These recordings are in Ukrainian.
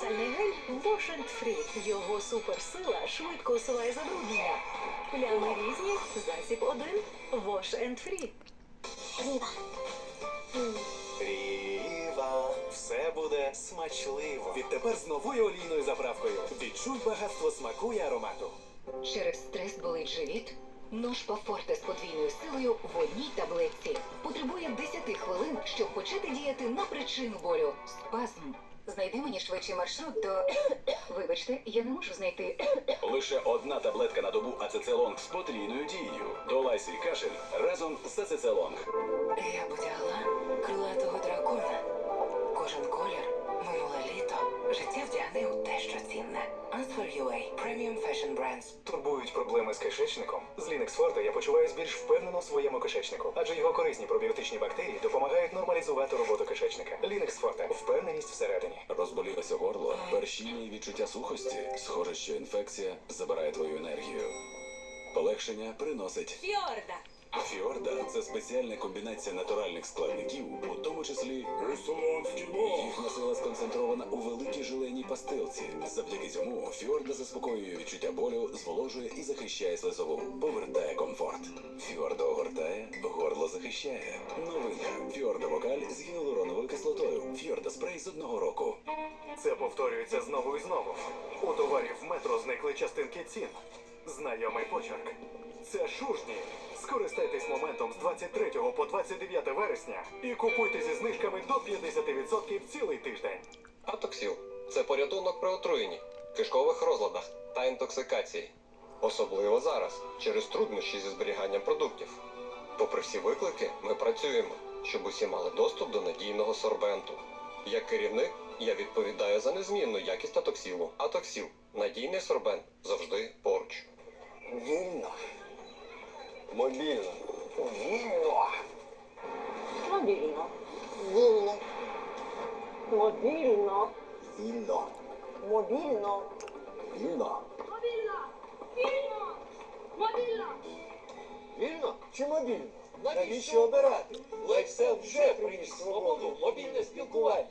Миєцельний гель Wash and Free. Його суперсила швидко усуває забруднення. Плями різні, засіб один. Wash and Free. Ріва. Ріва, все буде смачливо. Відтепер з новою олійною заправкою. Відчуй багатство смаку і аромату. Через стрес болить живіт? Ножпа Форте з подвійною силою в одній таблетці. Потребує 10 хвилин, щоб почати діяти на причину болю. Спазм. Знайди мені швидший маршрут до. Вибачте, я не можу знайти. Лише одна таблетка на добу ацецелонг з потрійною дією. Долай свій кашель разом з ацецелонг. Я потягла крилатого дракона. Кожен колір, цінне. Answer UA. Premium Fashion Brands. Турбують проблеми з кишечником. З Linux Forte я почуваюся більш впевнено в своєму кишечнику, адже його корисні пробіотичні бактерії допомагають нормалізувати роботу кишечника. Linux Forte. впевненість всередині. Розболілося горло, першіння і відчуття сухості. Схоже, що інфекція забирає твою енергію. Полегшення приносить Фіорда. Фіорда це спеціальна комбінація натуральних складників, у тому числі їхня сила сконцентрована у великій жиленій пастилці. Завдяки цьому Фіорда заспокоює відчуття болю, зволожує і захищає слизову, повертає комфорт. Фіорда огортає, горло захищає. Новинка Фіорда Вокаль з гіалуроновою кислотою. Фіорда спрей з одного року. Це повторюється знову і знову. У товарів метро зникли частинки цін. Знайомий почерк. Це шужні. Скористайтесь моментом з 23 по 29 вересня і купуйте зі знижками до 50% цілий тиждень. Атоксіл це порятунок при отруєнні, кишкових розладах та інтоксикації. Особливо зараз, через труднощі зі зберіганням продуктів. Попри всі виклики, ми працюємо, щоб усі мали доступ до надійного сорбенту. Як керівник, я відповідаю за незмінну якість атоксілу. Атоксіл надійний сорбент завжди поруч. Вільно. Мобільно. Вільно. Мобільно. Вільно. Мобільно. Вільно. Мобільно. Вільно. Вільно чи мобільно? Навіщо обирати? Лайфсел вже приніс свободу. Мобільне спілкування.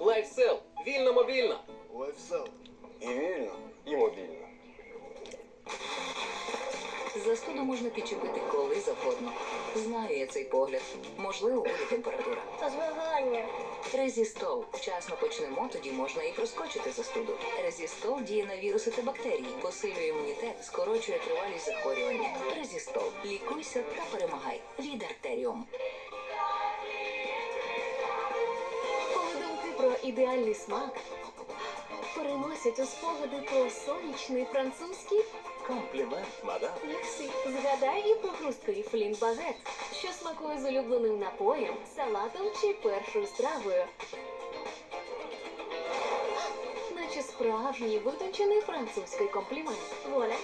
Лайфсел вільно мобільно. Лайфсел. І вільно, і мобільно. Застуду можна підчепити коли завгодно. Знаю я цей погляд. Можливо, буде температура. Та змагання. Резістол. Вчасно почнемо, тоді можна і проскочити застуду. Резістол діє на віруси та бактерії, посилює імунітет, скорочує тривалість захворювання. Резістол. Лікуйся та перемагай. Від артеріум. Коли думки про ідеальний смак переносять у спогади про сонячний французький Комплімент, мадам. Мерсі. Згадай і про хрусткий флін багет, що смакує з улюбленим напоєм, салатом чи першою стравою. Наче справжній витончений французький комплімент. Воля.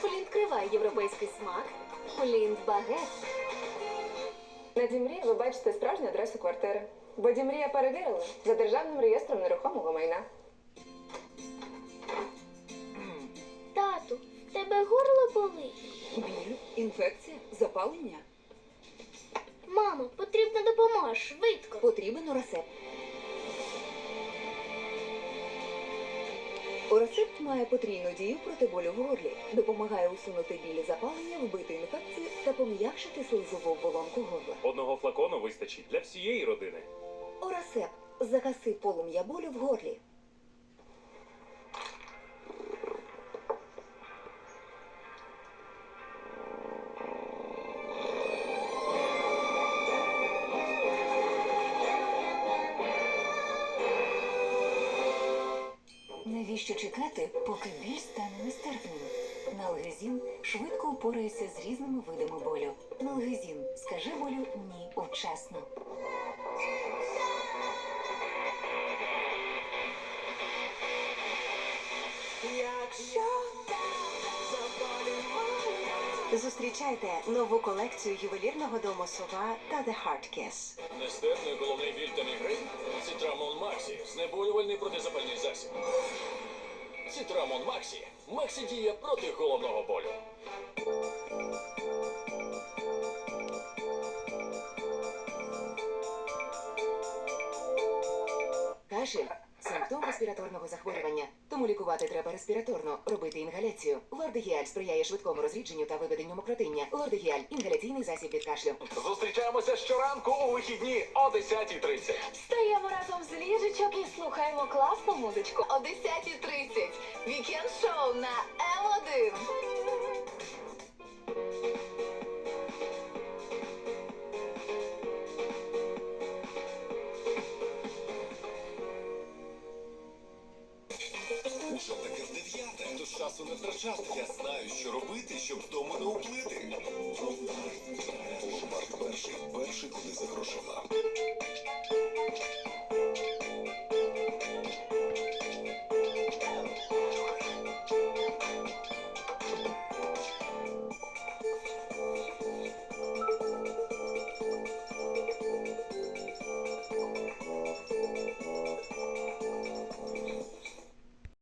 Флінт криває європейський смак. Флінт багет. На Дімрі ви бачите справжню адресу квартири. Бо Дімрія перевірили за державним реєстром нерухомого інфекція, запалення. Мамо, потрібна допомога швидко. Потрібен орасепт. Орасепт має потрійну дію проти болю в горлі, допомагає усунути білі запалення, вбити інфекцію та пом'якшити слизову оболонку горла. Одного флакону вистачить для всієї родини. Орасепт загаси полум'я болю в горлі. Навіщо чекати, поки біль стане нестерпним? Налгезін швидко упорається з різними видами болю. Налгезін, скажи болю ні вчасно. Зустрічайте нову колекцію ювелірного дому Сова та The Heart Kiss. Нестерпний головний біль та мігрень. Цитрамон Максі. Знеболювальний протизапальний засіб. Цитрамон Максі. Максі діє проти головного болю. Кашель симптом респіраторного захворювання. Тому лікувати треба респіраторно, робити інгаляцію. Лордегіаль сприяє швидкому розрідженню та виведенню мокротиння. Лордегіаль інгаляційний засіб від кашлю. Зустрічаємося щоранку у вихідні о 10.30. Стаємо разом з ліжечок і слухаємо класну музичку. О 10.30. Вікенд шоу на М1. Втрачати. Я знаю, що робити, щоб вдома не уплити.